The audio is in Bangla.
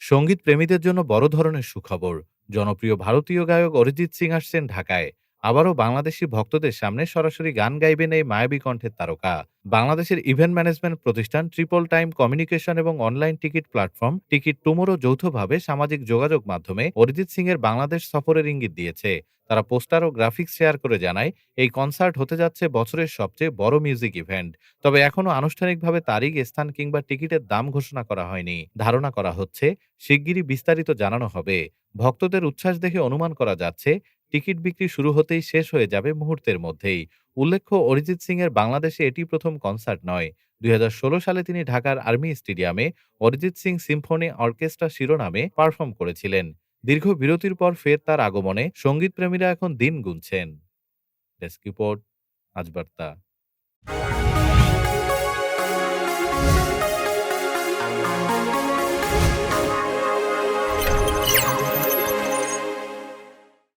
সংগীত প্রেমীদের জন্য বড় ধরনের সুখবর। জনপ্রিয় ভারতীয় গায়ক অরিজিৎ সিং আসছেন ঢাকায়। আবারও বাংলাদেশি ভক্তদের সামনে সরাসরি গান গাইবেন এই মায়াবী কণ্ঠের তারকা। বাংলাদেশের ইভেন্ট ম্যানেজমেন্ট প্রতিষ্ঠান ট্রিপল টাইম কমিউনিকেশন এবং online ticket platform ticket tomorrow যৌথভাবে সামাজিক যোগাযোগ মাধ্যমে অরিজিৎ সিং এর বাংলাদেশ সফরের ইঙ্গিত দিয়েছে। তারা পোস্টার ও গ্রাফিক্স শেয়ার করে জানায়, এই কনসার্ট হতে যাচ্ছে বছরের সবচেয়ে বড় মিউজিক ইভেন্ট তবে এখনও আনুষ্ঠানিকভাবে তারিখ, স্থান কিংবা টিকিটের দাম ঘোষণা করা হয়নি। ধারণা করা হচ্ছে, শিগগিরই বিস্তারিত জানানো হবে। ভক্তদের উচ্ছ্বাস দেখে অনুমান করা যাচ্ছে টিকিট বিক্রি শুরু হতেই শেষ হয়ে যাবে মুহূর্তের মধ্যেই। উল্লেখ্য, অরিজিৎ সিং এর বাংলাদেশে এটি প্রথম কনসার্ট নয়। দুই সালে তিনি ঢাকার আর্মি স্টেডিয়ামে অরিজিৎ সিং সিম্ফনি অর্কেস্ট্রা শিরোনামে পারফর্ম করেছিলেন। দীর্ঘ বিরতির পর ফের তার আগমনে সঙ্গীতপ্রেমীরা এখন দিন গুনছেন। ডেস্ক রিপোর্ট, আজ বার্তা।